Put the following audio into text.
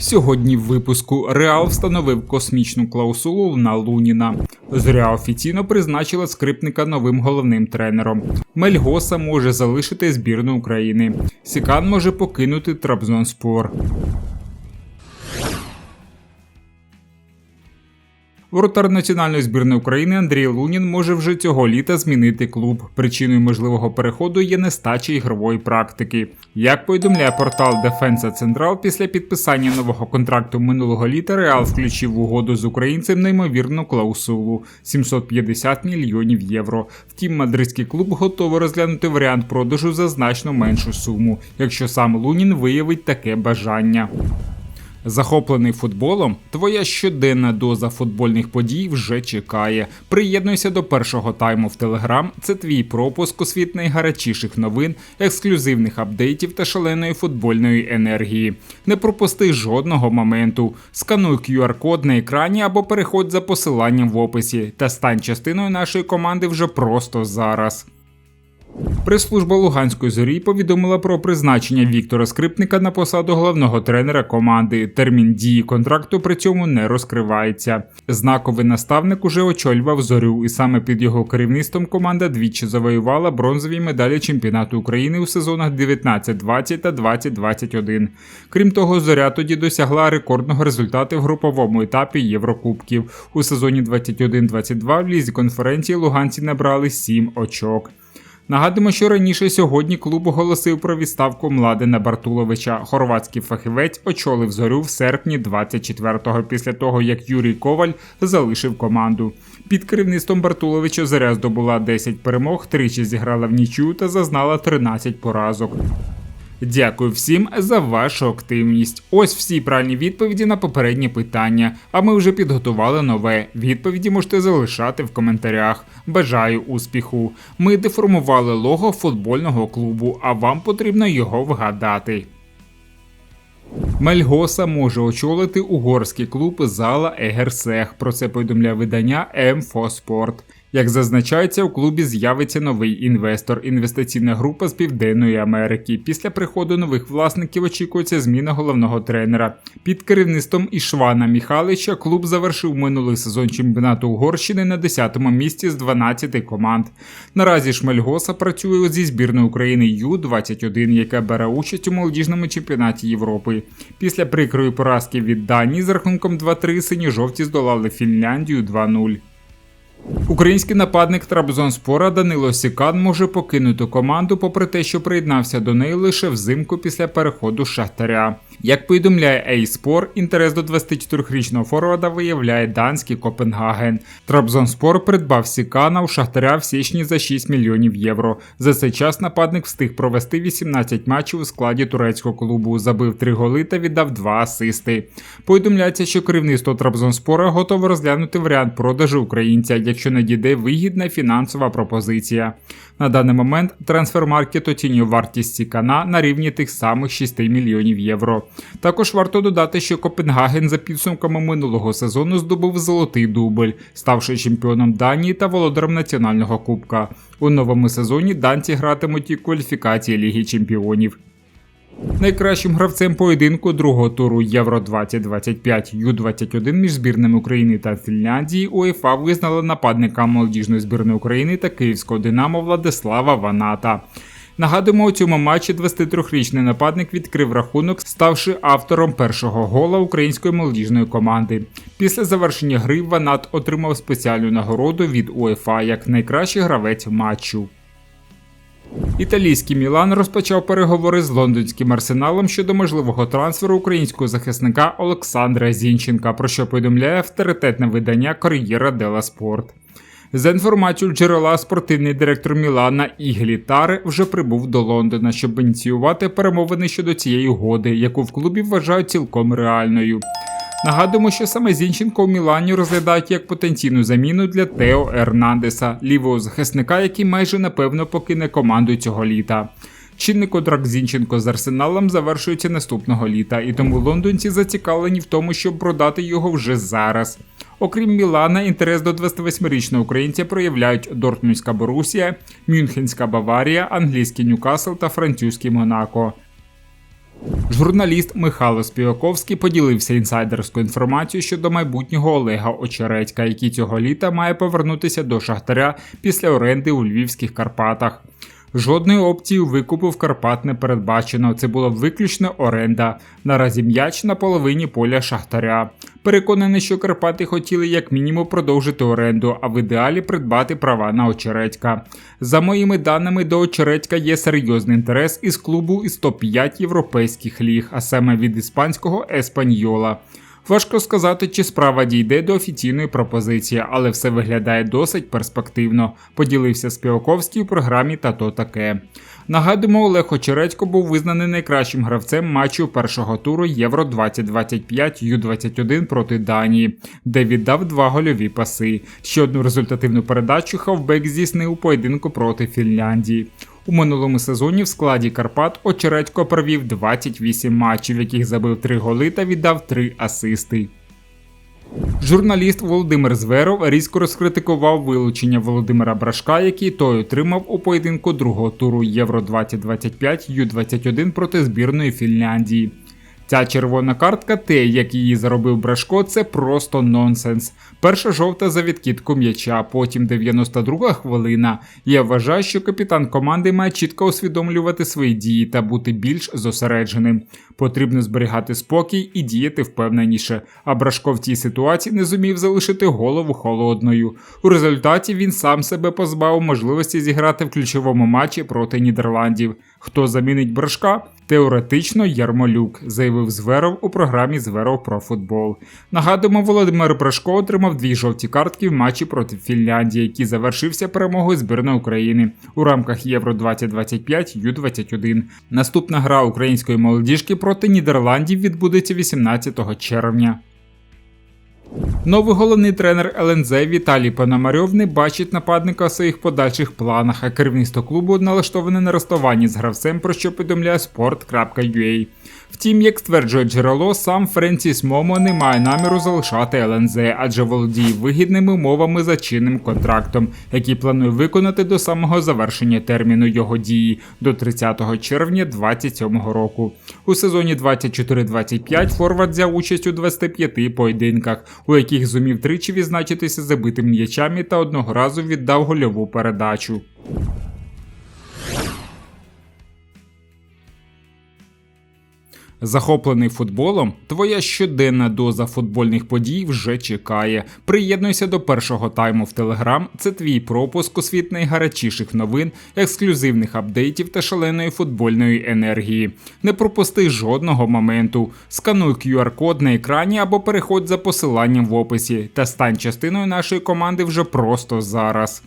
Сьогодні в випуску Реал встановив космічну клаусулу на Луніна. Зоря офіційно призначила скрипника новим головним тренером. Мельгоса може залишити збірну України. Сікан може покинути Трабзонспор. Воротар національної збірної України Андрій Лунін може вже цього літа змінити клуб. Причиною можливого переходу є нестача ігрової практики. Як повідомляє портал Defensa Централ, після підписання нового контракту минулого літа Реал включив угоду з українцем неймовірну клаусулу 750 мільйонів євро. Втім, мадридський клуб готовий розглянути варіант продажу за значно меншу суму, якщо сам Лунін виявить таке бажання. Захоплений футболом, твоя щоденна доза футбольних подій вже чекає. Приєднуйся до першого тайму в Телеграм. Це твій пропуск у світ найгарячіших новин, ексклюзивних апдейтів та шаленої футбольної енергії. Не пропусти жодного моменту. Скануй QR-код на екрані або переходь за посиланням в описі та стань частиною нашої команди вже просто зараз. Прес-служба Луганської зорі повідомила про призначення Віктора Скрипника на посаду головного тренера команди. Термін дії контракту при цьому не розкривається. Знаковий наставник уже очолював зорю, і саме під його керівництвом команда двічі завоювала бронзові медалі чемпіонату України у сезонах 19-20 та 20-21. Крім того, зоря тоді досягла рекордного результату в груповому етапі Єврокубків. У сезоні 21-22 в лізі конференції луганці набрали 7 очок. Нагадуємо, що раніше сьогодні клуб оголосив про відставку Младена Бартуловича. Хорватський фахівець очолив зорю в серпні 24-го, після того як Юрій Коваль залишив команду. Під керівництвом Бартуловича зоря здобула 10 перемог, тричі зіграла в нічю та зазнала 13 поразок. Дякую всім за вашу активність. Ось всі правильні відповіді на попередні питання. А ми вже підготували нове. Відповіді можете залишати в коментарях. Бажаю успіху! Ми деформували лого футбольного клубу, а вам потрібно його вгадати. Мельгоса може очолити угорський клуб зала Егерсех. Про це повідомляє видання «Емфоспорт». Як зазначається, у клубі з'явиться новий інвестор, інвестиційна група з Південної Америки. Після приходу нових власників очікується зміна головного тренера. Під керівництвом Ішвана Міхалича клуб завершив минулий сезон чемпіонату Угорщини на 10-му місці з 12 команд. Наразі Шмельгоса працює зі збірною України Ю-21, яка бере участь у молодіжному чемпіонаті Європи. Після прикрої поразки від Данії з рахунком 2-3 сині-жовті здолали Фінляндію 2-0. Український нападник Трабзонспора Данило Сікан може покинути команду, попри те, що приєднався до неї лише взимку після переходу Шахтаря. Як повідомляє Ейспор, інтерес до 24-річного форварда виявляє данський Копенгаген. Трабзонспор придбав Сікана у Шахтаря в січні за 6 мільйонів євро. За цей час нападник встиг провести 18 матчів у складі турецького клубу, забив 3 голи та віддав 2 асисти. Повідомляється, що керівництво Трабзонспора готове розглянути варіант продажу українця якщо надійде вигідна фінансова пропозиція. На даний момент трансфермаркет оцінює вартість Сікана на рівні тих самих 6 мільйонів євро. Також варто додати, що Копенгаген за підсумками минулого сезону здобув золотий дубль, ставши чемпіоном Данії та володарем національного кубка. У новому сезоні данці гратимуть і кваліфікації Ліги Чемпіонів. Найкращим гравцем поєдинку другого туру Євро 2025 Ю-21 між збірними України та Фінляндії УЄФА визнала нападника молодіжної збірної України та Київського Динамо Владислава Ваната. Нагадуємо, у цьому матчі 23-річний нападник відкрив рахунок, ставши автором першого гола української молодіжної команди. Після завершення гри Ванат отримав спеціальну нагороду від УЄФА як найкращий гравець матчу. Італійський Мілан розпочав переговори з лондонським арсеналом щодо можливого трансферу українського захисника Олександра Зінченка, про що повідомляє авторитетне видання Кор'єра Дела Спорт. За інформацією джерела, спортивний директор Мілана Іглі Таре вже прибув до Лондона, щоб ініціювати перемовини щодо цієї угоди, яку в клубі вважають цілком реальною. Нагадуємо, що саме Зінченко у Мілані розглядають як потенційну заміну для Тео Ернандеса, лівого захисника, який майже напевно покине команду цього літа. Чинний контракт Зінченко з Арсеналом завершується наступного літа, і тому лондонці зацікавлені в тому, щоб продати його вже зараз. Окрім Мілана, інтерес до 28-річного українця проявляють Дортмундська Борусія, Мюнхенська Баварія, англійський Ньюкасл та французький Монако. Журналіст Михайло Співаковський поділився інсайдерською інформацією щодо майбутнього Олега Очередька, який цього літа має повернутися до Шахтаря після оренди у Львівських Карпатах. Жодної опції викупу в Карпат не передбачено. Це була виключно оренда. Наразі м'яч на половині поля Шахтаря. Переконаний, що Карпати хотіли як мінімум продовжити оренду, а в ідеалі придбати права на очередька. За моїми даними, до очередька є серйозний інтерес із клубу із топ-5 європейських ліг, а саме від іспанського Еспаньйола. Важко сказати, чи справа дійде до офіційної пропозиції, але все виглядає досить перспективно. Поділився Співаковський у програмі Та то таке. Нагадуємо, Олег Очередько був визнаний найкращим гравцем матчу першого туру Євро 2025 Ю-21 проти Данії, де віддав два гольові паси. Ще одну результативну передачу хавбек здійснив у поєдинку проти Фінляндії. У минулому сезоні в складі Карпат Очередько провів 28 матчів, яких забив 3 голи та віддав 3 асисти. Журналіст Володимир Зверов різко розкритикував вилучення Володимира Брашка, який той отримав у поєдинку другого туру Євро 2025 Ю-21 проти збірної Фінляндії. Ця червона картка, те, як її заробив Брашко, це просто нонсенс. Перша жовта за відкидку м'яча, потім 92 хвилина. Я вважаю, що капітан команди має чітко усвідомлювати свої дії та бути більш зосередженим. Потрібно зберігати спокій і діяти впевненіше. А Брашко в цій ситуації не зумів залишити голову холодною. У результаті він сам себе позбавив можливості зіграти в ключовому матчі проти Нідерландів. Хто замінить Брашка? Теоретично Ярмолюк, заявив Зверов у програмі Зверов про футбол. Нагадуємо, Володимир Брашко отримав дві жовті картки в матчі проти Фінляндії, який завершився перемогою збірної України у рамках Євро 2025 Ю-21. Наступна гра української молодіжки проти Нідерландів відбудеться 18 червня. Новий головний тренер ЛНЗ Віталій Пономарьов не бачить нападника у своїх подальших планах, а керівництво клубу налаштоване на розставанні з гравцем, про що повідомляє sport.ua. Втім, як стверджує джерело, сам Френсіс Момо не має наміру залишати ЛНЗ, адже володіє вигідними умовами за чинним контрактом, який планує виконати до самого завершення терміну його дії до 30 червня 2027 року. У сезоні 24-25 Форвард взяв участь у 25 поєдинках, у яких зумів тричі відзначитися забитим м'ячами та одного разу віддав гольову передачу. Захоплений футболом, твоя щоденна доза футбольних подій вже чекає. Приєднуйся до першого тайму в Телеграм. Це твій пропуск у світ найгарячіших новин, ексклюзивних апдейтів та шаленої футбольної енергії. Не пропусти жодного моменту. Скануй QR-код на екрані або переходь за посиланням в описі та стань частиною нашої команди вже просто зараз.